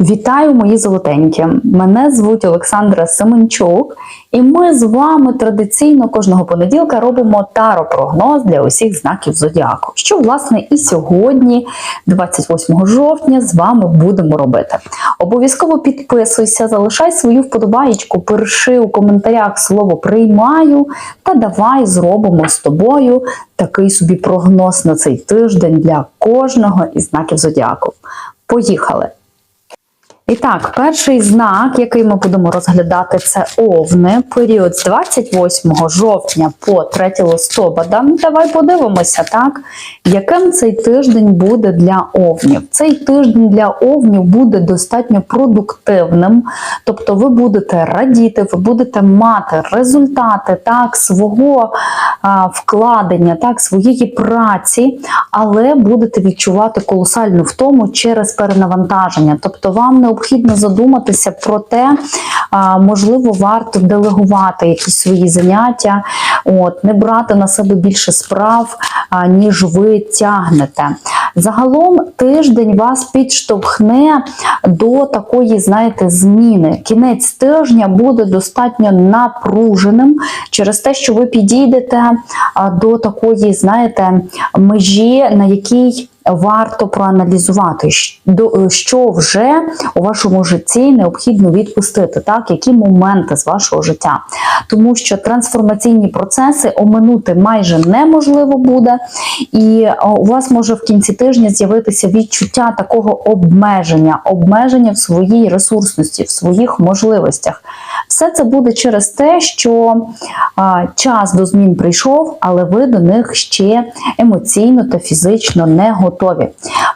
Вітаю, мої золотенькі! Мене звуть Олександра Семенчук, і ми з вами традиційно кожного понеділка робимо таро-прогноз для усіх знаків зодіаку. Що, власне, і сьогодні, 28 жовтня, з вами будемо робити. Обов'язково підписуйся, залишай свою вподобаєчку, пиши у коментарях слово приймаю та давай зробимо з тобою такий собі прогноз на цей тиждень для кожного із знаків зодіаку. Поїхали! І так, перший знак, який ми будемо розглядати, це овни. Період з 28 жовтня по 3 листопада. Давай подивимося, так, яким цей тиждень буде для овнів. Цей тиждень для овнів буде достатньо продуктивним, тобто ви будете радіти, ви будете мати результати так, свого а, вкладення, так, своєї праці, але будете відчувати колосальну втому через перенавантаження. Тобто вам необхідно задуматися про те, можливо, варто делегувати якісь свої заняття, от, не брати на себе більше справ, ніж ви тягнете. Загалом тиждень вас підштовхне до такої, знаєте, зміни. Кінець тижня буде достатньо напруженим через те, що ви підійдете до такої, знаєте, межі, на якій Варто проаналізувати, що вже у вашому житті необхідно відпустити, так, які моменти з вашого життя. Тому що трансформаційні процеси оминути майже неможливо буде, і у вас може в кінці тижня з'явитися відчуття такого обмеження, обмеження в своїй ресурсності, в своїх можливостях. Все це буде через те, що а, час до змін прийшов, але ви до них ще емоційно та фізично не готові.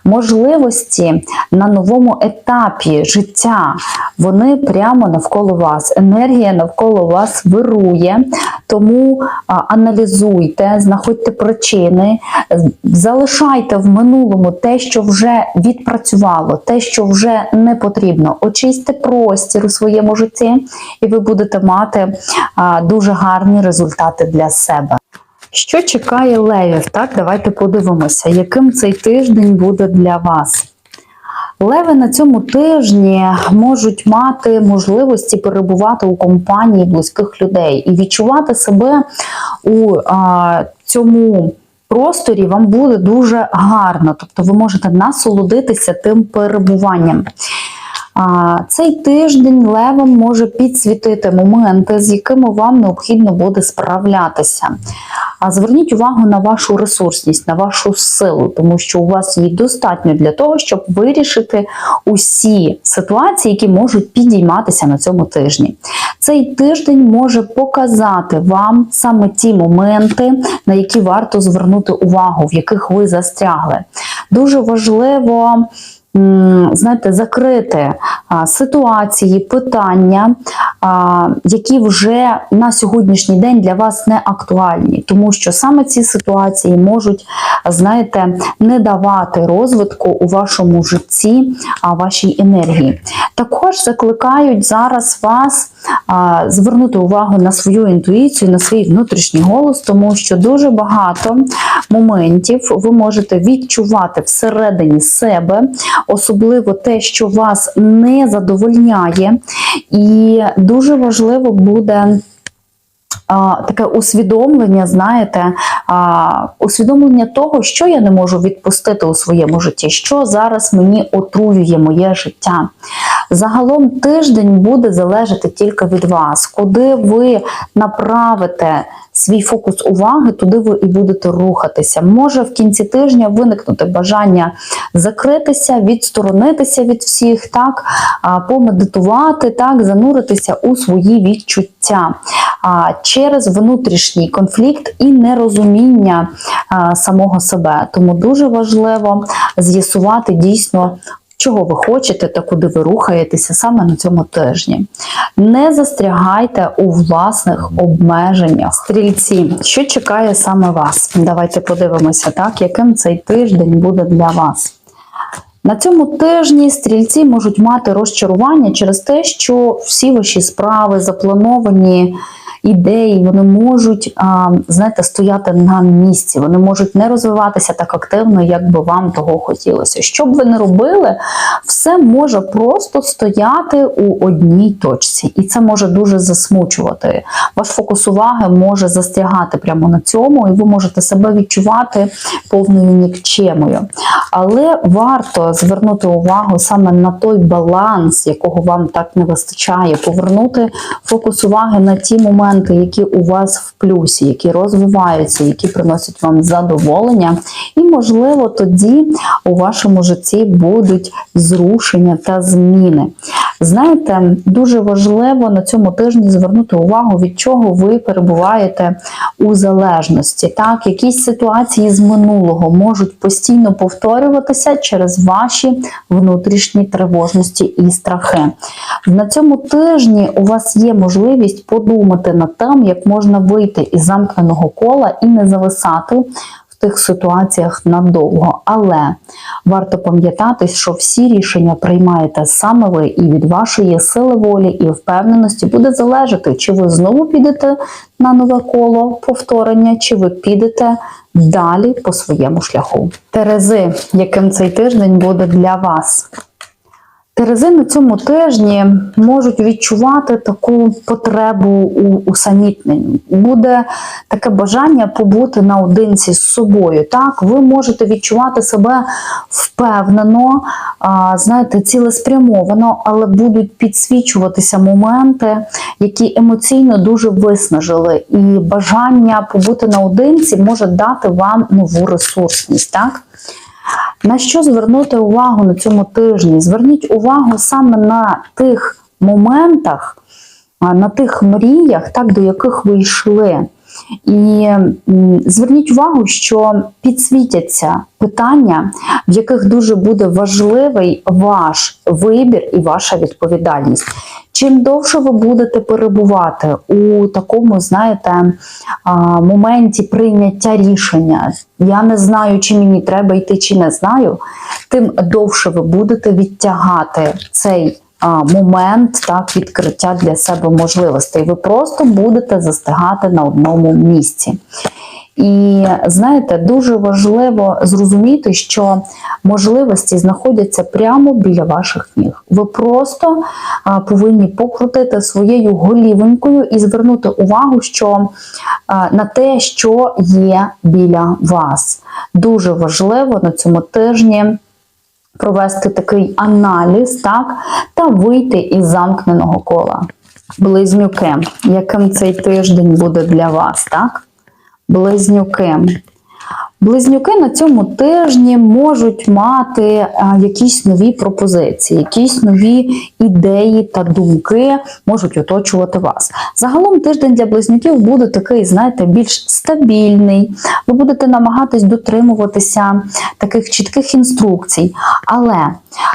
Можливості на новому етапі життя вони прямо навколо вас. Енергія навколо вас вирує, тому аналізуйте, знаходьте причини, залишайте в минулому те, що вже відпрацювало, те, що вже не потрібно. Очистьте простір у своєму житті і ви будете мати дуже гарні результати для себе. Що чекає левів? Так, давайте подивимося, яким цей тиждень буде для вас. Леви на цьому тижні можуть мати можливості перебувати у компанії близьких людей і відчувати себе у а, цьому просторі вам буде дуже гарно, тобто ви можете насолодитися тим перебуванням. Цей тиждень левом може підсвітити моменти, з якими вам необхідно буде справлятися. Зверніть увагу на вашу ресурсність, на вашу силу, тому що у вас її достатньо для того, щоб вирішити усі ситуації, які можуть підійматися на цьому тижні. Цей тиждень може показати вам саме ті моменти, на які варто звернути увагу, в яких ви застрягли. Дуже важливо знаєте, закрити ситуації, питання, які вже на сьогоднішній день для вас не актуальні, тому що саме ці ситуації можуть, знаєте, не давати розвитку у вашому житті, вашій енергії. Також закликають зараз вас звернути увагу на свою інтуїцію, на свій внутрішній голос, тому що дуже багато моментів ви можете відчувати всередині себе особливо те, що вас не задовольняє, і дуже важливо буде. Таке усвідомлення, знаєте, усвідомлення того, що я не можу відпустити у своєму житті, що зараз мені отруює моє життя. Загалом тиждень буде залежати тільки від вас, куди ви направите свій фокус уваги, туди ви і будете рухатися. Може в кінці тижня виникнути бажання закритися, відсторонитися від всіх, так, помедитувати, так, зануритися у свої відчуття через внутрішній конфлікт і нерозуміння самого себе. Тому дуже важливо з'ясувати дійсно чого ви хочете та куди ви рухаєтеся саме на цьому тижні. Не застрягайте у власних обмеженнях. Стрільці, що чекає саме вас? Давайте подивимося, так, яким цей тиждень буде для вас. На цьому тижні стрільці можуть мати розчарування через те, що всі ваші справи заплановані ідеї, вони можуть, знаєте, стояти на місці, вони можуть не розвиватися так активно, як би вам того хотілося. Що б ви не робили, все може просто стояти у одній точці, і це може дуже засмучувати. Ваш фокус уваги може застрягати прямо на цьому, і ви можете себе відчувати повною нікчемою. Але варто звернути увагу саме на той баланс, якого вам так не вистачає, повернути фокус уваги на ті моменти, які у вас в плюсі, які розвиваються, які приносять вам задоволення. І, можливо, тоді у вашому житті будуть зрушення та зміни. Знаєте, дуже важливо на цьому тижні звернути увагу, від чого ви перебуваєте у залежності. Так, якісь ситуації з минулого можуть постійно повторюватися через ваші внутрішні тривожності і страхи. На цьому тижні у вас є можливість подумати над тим, як можна вийти із замкненого кола і не зависати в тих ситуаціях надовго. Але варто пам'ятати, що всі рішення приймаєте саме ви, і від вашої сили волі і впевненості буде залежати, чи ви знову підете на нове коло повторення, чи ви підете далі по своєму шляху. Терези, яким цей тиждень буде для вас? Терези на цьому тижні можуть відчувати таку потребу у усамітненні. Буде таке бажання побути наодинці з собою. Так, ви можете відчувати себе впевнено, знаєте, цілеспрямовано, але будуть підсвічуватися моменти, які емоційно дуже виснажили. І бажання побути наодинці може дати вам нову ресурсність. Так? На що звернути увагу на цьому тижні? Зверніть увагу саме на тих моментах, на тих мріях, так, до яких ви йшли. І зверніть увагу, що підсвітяться питання, в яких дуже буде важливий ваш вибір і ваша відповідальність. Чим довше ви будете перебувати у такому, знаєте, моменті прийняття рішення, я не знаю, чи мені треба йти, чи не знаю, тим довше ви будете відтягати цей момент так, відкриття для себе можливостей. Ви просто будете застигати на одному місці. І знаєте, дуже важливо зрозуміти, що можливості знаходяться прямо біля ваших ніг. Ви просто повинні покрутити своєю голівонькою і звернути увагу, що на те, що є біля вас. Дуже важливо на цьому тижні. Провести такий аналіз, так, та вийти із замкненого кола. Близнюки, яким цей тиждень буде для вас, так? Близнюки. Близнюки на цьому тижні можуть мати якісь нові пропозиції, якісь нові ідеї та думки можуть оточувати вас. Загалом тиждень для близнюків буде такий, знаєте, більш стабільний. Ви будете намагатись дотримуватися таких чітких інструкцій, але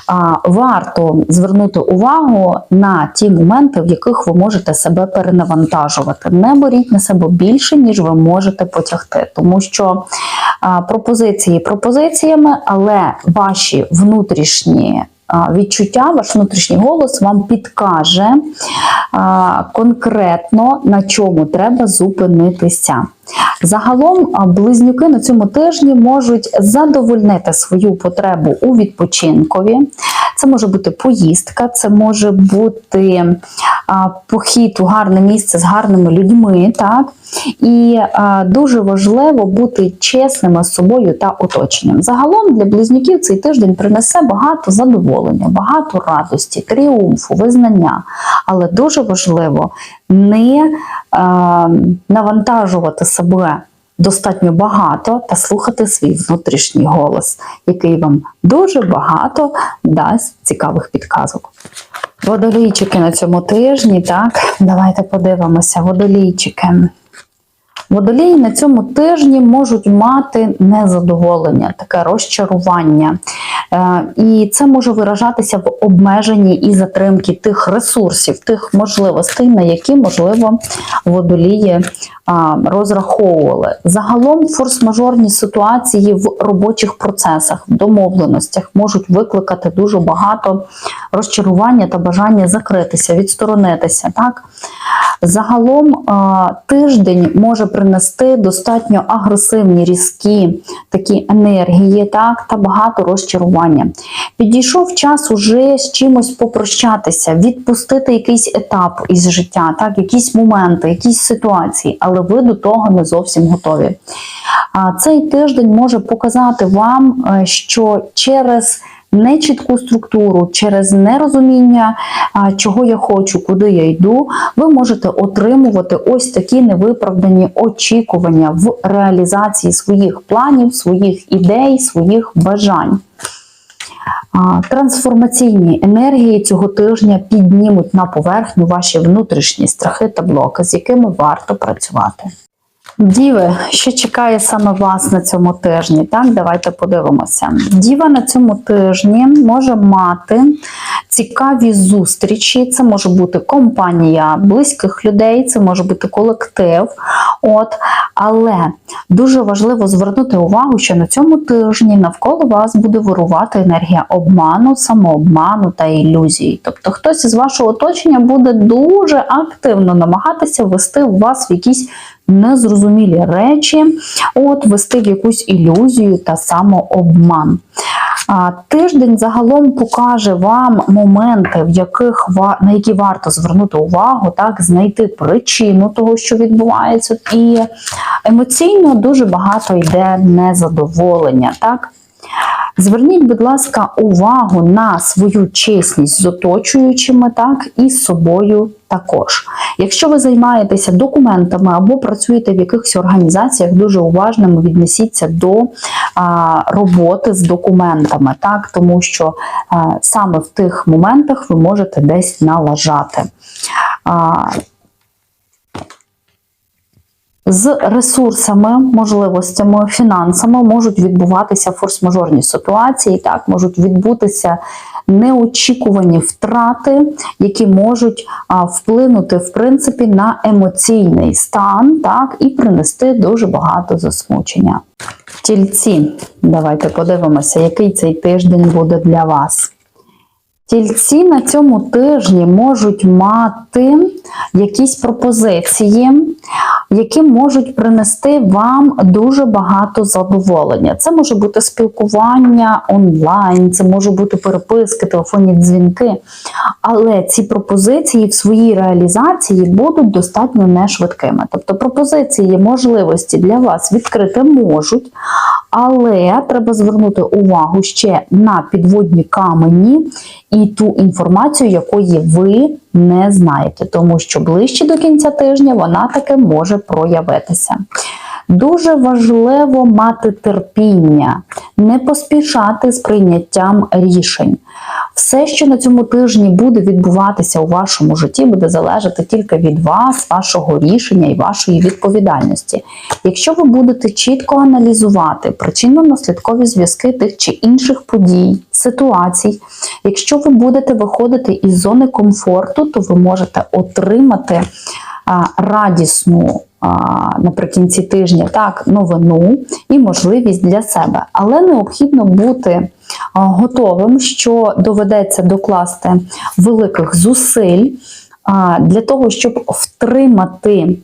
а, варто звернути увагу на ті моменти, в яких ви можете себе перенавантажувати. Не беріть на себе більше, ніж ви можете потягти, тому що пропозиції пропозиціями, але ваші внутрішні відчуття, ваш внутрішній голос вам підкаже конкретно на чому треба зупинитися. Загалом близнюки на цьому тижні можуть задовольнити свою потребу у відпочинкові. Це може бути поїздка, це може бути похід у гарне місце з гарними людьми. Так? І дуже важливо бути чесними з собою та оточенням. Загалом для близнюків цей тиждень принесе багато задоволення, багато радості, тріумфу, визнання. Але дуже важливо не навантажувати себе достатньо багато та слухати свій внутрішній голос, який вам дуже багато дасть цікавих підказок. Водолійчики на цьому тижні, так, давайте подивимося, водолійчики. Водолії на цьому тижні можуть мати незадоволення, таке розчарування. Е, І це може виражатися в обмеженні і затримки тих ресурсів, тих можливостей, на які, можливо, водолії розраховували. Загалом форс-мажорні ситуації в робочих процесах, в домовленостях можуть викликати дуже багато розчарування та бажання закритися, відсторонитися. Так? Загалом тиждень може принести достатньо агресивні, різкі такі енергії, так, та багато розчарування. Підійшов час уже з чимось попрощатися, відпустити якийсь етап із життя, так, якісь моменти, якісь ситуації, але ви до того не зовсім готові. Цей тиждень може показати вам, е, що через нечітку структуру, через нерозуміння, чого я хочу, куди я йду, ви можете отримувати ось такі невиправдані очікування в реалізації своїх планів, своїх ідей, своїх бажань. Трансформаційні енергії цього тижня піднімуть на поверхню ваші внутрішні страхи та блоки, з якими варто працювати. Діви, що чекає саме вас на цьому тижні? Так, давайте подивимося. Діва на цьому тижні може мати цікаві зустрічі. Це може бути компанія близьких людей, це може бути колектив. От, але дуже важливо звернути увагу, що на цьому тижні навколо вас буде вирувати енергія обману, самообману та ілюзії. Тобто хтось із вашого оточення буде дуже активно намагатися ввести вас в якісь незрозумілі речі, от вести в якусь ілюзію та самообман. Тиждень загалом покаже вам моменти, в яких на які варто звернути увагу, так, знайти причину того, що відбувається, і емоційно дуже багато йде незадоволення. Так? Зверніть, будь ласка, увагу на свою чесність з оточуючими, так і з собою також. Якщо ви займаєтеся документами або працюєте в якихось організаціях, дуже уважними віднесіться до а, роботи з документами, так, тому що а, саме в тих моментах ви можете десь налажати. А, з ресурсами, можливостями, фінансами можуть відбуватися форс-мажорні ситуації, так можуть відбутися неочікувані втрати, які можуть а, вплинути в принципі на емоційний стан, так і принести дуже багато засмучення. Тільці, давайте подивимося, який цей тиждень буде для вас. Тільці на цьому тижні можуть мати якісь пропозиції, які можуть принести вам дуже багато задоволення. Це може бути спілкування онлайн, це може бути переписки, телефонні дзвінки. Але ці пропозиції в своїй реалізації будуть достатньо нешвидкими. Тобто пропозиції, можливості для вас відкрити можуть, але треба звернути увагу ще на підводні камені і ту інформацію, якої ви не знаєте, тому що ближче до кінця тижня вона таки може проявитися. Дуже важливо мати терпіння, не поспішати з прийняттям рішень. Все, що на цьому тижні буде відбуватися у вашому житті, буде залежати тільки від вас, вашого рішення і вашої відповідальності. Якщо ви будете чітко аналізувати причинно-наслідкові зв'язки тих чи інших подій, ситуацій, якщо ви будете виходити із зони комфорту, то ви можете отримати радісну наприкінці тижня так, новину і можливість для себе. Але необхідно бути готовим, що доведеться докласти великих зусиль для того, щоб втримати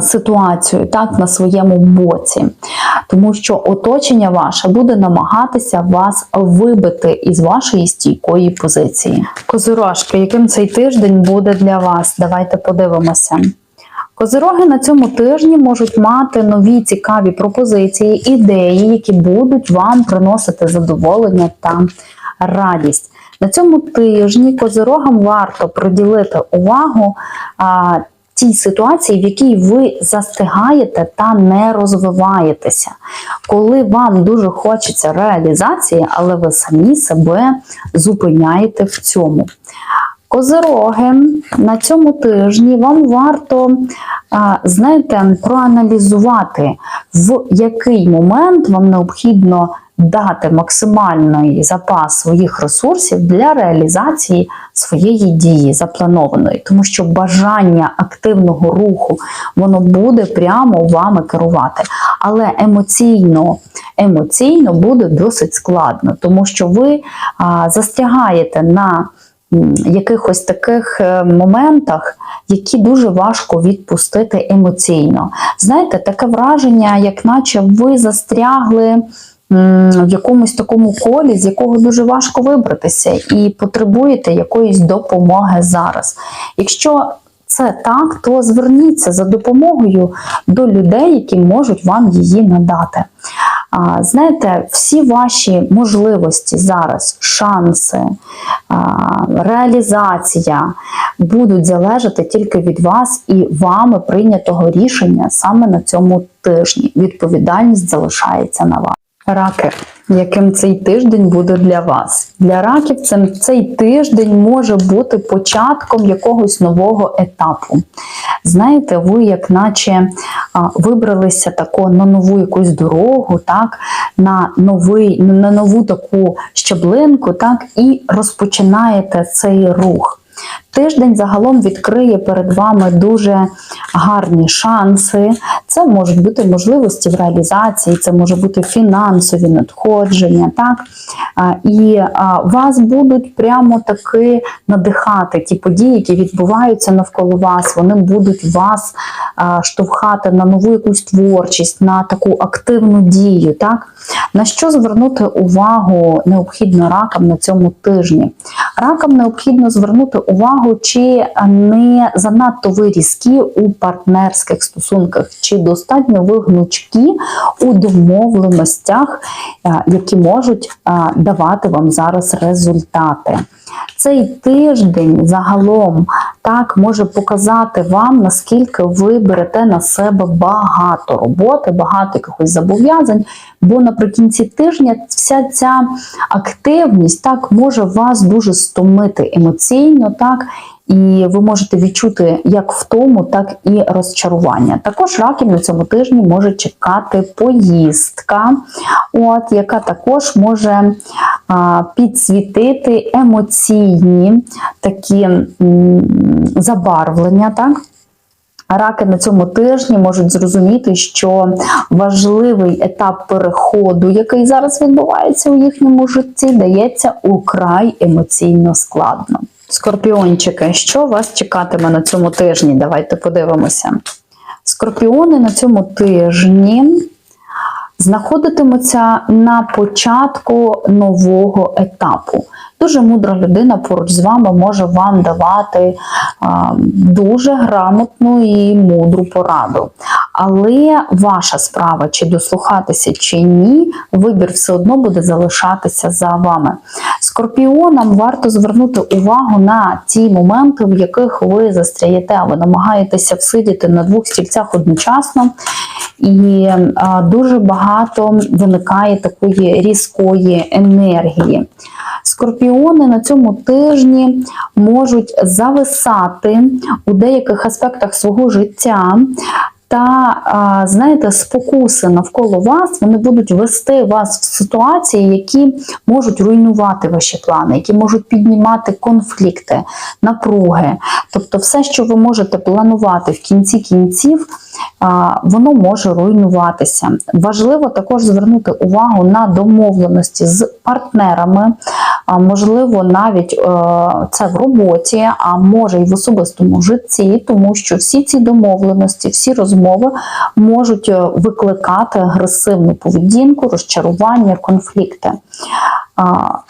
ситуацію так, на своєму боці. Тому що оточення ваше буде намагатися вас вибити із вашої стійкої позиції. Козирожки, яким цей тиждень буде для вас? Давайте подивимося. Козироги на цьому тижні можуть мати нові цікаві пропозиції, ідеї, які будуть вам приносити задоволення та радість. На цьому тижні козирогам варто приділити увагу а, тій ситуації, в якій ви застигаєте та не розвиваєтеся. Коли вам дуже хочеться реалізації, але ви самі себе зупиняєте в цьому. Козироги на цьому тижні вам варто, знаєте, проаналізувати, в який момент вам необхідно дати максимальний запас своїх ресурсів для реалізації своєї дії запланованої, тому що бажання активного руху воно буде прямо вами керувати, але емоційно, емоційно буде досить складно, тому що ви а, застрягаєте на якихось таких е, моментах, які дуже важко відпустити емоційно. Знаєте, таке враження, як наче ви застрягли в якомусь такому колі, з якого дуже важко вибратися, і потребуєте якоїсь допомоги зараз. Якщо це так, то зверніться за допомогою до людей, які можуть вам її надати. Знаєте, всі ваші можливості зараз, шанси, реалізація будуть залежати тільки від вас і вами прийнятого рішення саме на цьому тижні. Відповідальність залишається на вас. Раки, яким цей тиждень буде для вас? Для раків цей тиждень може бути початком якогось нового етапу. Знаєте, ви, як наче вибралися тако на нову якусь дорогу, так, на новий, на нову таку щаблинку, так, і розпочинаєте цей рух. Тиждень загалом відкриє перед вами дуже гарні шанси. Це можуть бути можливості в реалізації, це може бути фінансові надходження. Так? І вас будуть прямо таки надихати ті події, які відбуваються навколо вас. Вони будуть вас штовхати на нову якусь творчість, на таку активну дію. Так? На що звернути увагу необхідно ракам на цьому тижні? Ракам необхідно звернути увагу, чи не занадто ви різкі у партнерських стосунках, чи достатньо ви гнучкі у домовленостях, е, які можуть е, давати вам зараз результати. Цей тиждень загалом так може показати вам, наскільки ви берете на себе багато роботи, багато якихось зобов'язань, бо наприкінці тижня вся ця активність так може вас дуже стомити емоційно, так. І ви можете відчути як втому, так і розчарування. Також раків на цьому тижні може чекати поїздка, от, яка також може а, підсвітити емоційні такі м, забарвлення. так? Раки на цьому тижні можуть зрозуміти, що важливий етап переходу, який зараз відбувається у їхньому житті, дається украй емоційно складно. Скорпіончики, що вас чекатиме на цьому тижні? Давайте подивимося. Скорпіони на цьому тижні знаходитимуться на початку нового етапу. Дуже мудра людина поруч з вами може вам давати дуже грамотну і мудру пораду. Але ваша справа, чи дослухатися, чи ні, вибір все одно буде залишатися за вами. Скорпіонам варто звернути увагу на ті моменти, в яких ви застряєте, ви намагаєтеся всидіти на двох стільцях одночасно, і дуже багато виникає такої різкої енергії. Скорпіони на цьому тижні можуть зависати у деяких аспектах свого життя. Та, знаєте, спокуси навколо вас вони будуть вести вас в ситуації, які можуть руйнувати ваші плани, які можуть піднімати конфлікти, напруги. Тобто, все, що ви можете планувати в кінці кінців, воно може руйнуватися. Важливо також звернути увагу на домовленості з партнерами, можливо, навіть е, це в роботі, а може і в особистому житті, тому що всі ці домовленості, всі розмови можуть е, викликати агресивну поведінку, розчарування, конфлікти.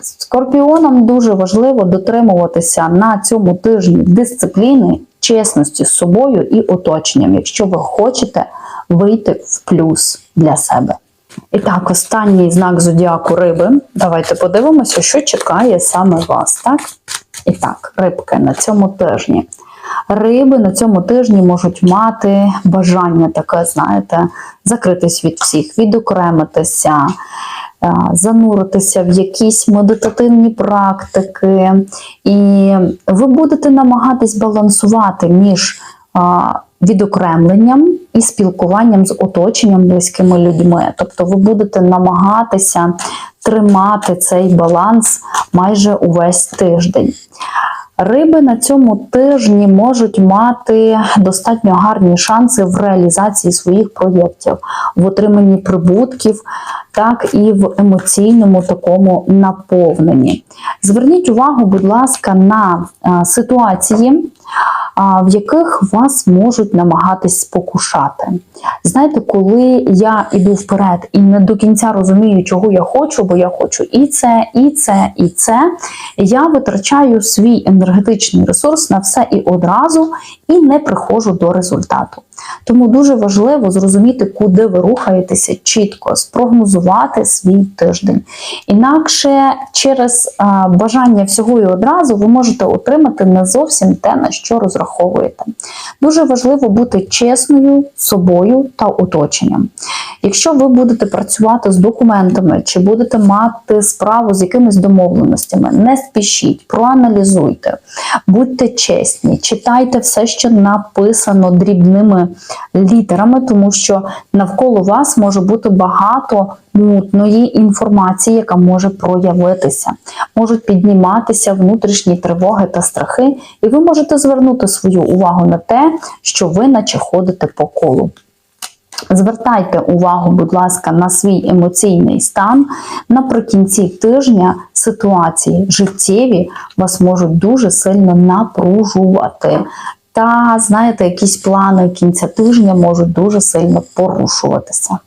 Скорпіонам дуже важливо дотримуватися на цьому тижні дисципліни, чесності з собою і оточенням, якщо ви хочете вийти в плюс для себе. І так, останній знак зодіаку риби. Давайте подивимося, що чекає саме вас. Так? І так, рибки на цьому тижні. Риби на цьому тижні можуть мати бажання таке, знаєте, закритись від всіх, відокремитися, зануритися в якісь медитативні практики. І ви будете намагатись балансувати між відокремленням і спілкуванням з оточенням близькими людьми. Тобто ви будете намагатися тримати цей баланс майже увесь тиждень. Риби на цьому тижні можуть мати достатньо гарні шанси в реалізації своїх проєктів, в отриманні прибутків, так і в емоційному такому наповненні. Зверніть увагу, будь ласка, на е, ситуації, в яких вас можуть намагатись спокушати. Знаєте, коли я іду вперед і не до кінця розумію, чого я хочу, бо я хочу і це, і це, і це, я витрачаю свій енергетичний ресурс на все і одразу, і не приходжу до результату. Тому дуже важливо зрозуміти, куди ви рухаєтеся чітко, спрогнозувати свій тиждень. Інакше через бажання всього і одразу ви можете отримати не зовсім те, на що розраховуєте. Дуже важливо бути чесною собою та оточенням. Якщо ви будете працювати з документами чи будете мати справу з якимись домовленостями, не спішіть, проаналізуйте, будьте чесні, читайте все, що написано дрібними літерами, тому що навколо вас може бути багато мутної інформації, яка може проявитися. Можуть підніматися внутрішні тривоги та страхи, і ви можете звернути свою увагу на те, що ви наче ходите по колу. Звертайте увагу, будь ласка, на свій емоційний стан. Наприкінці тижня ситуації життєві вас можуть дуже сильно напружувати. Та, знаєте, якісь плани кінця тижня можуть дуже сильно порушуватися.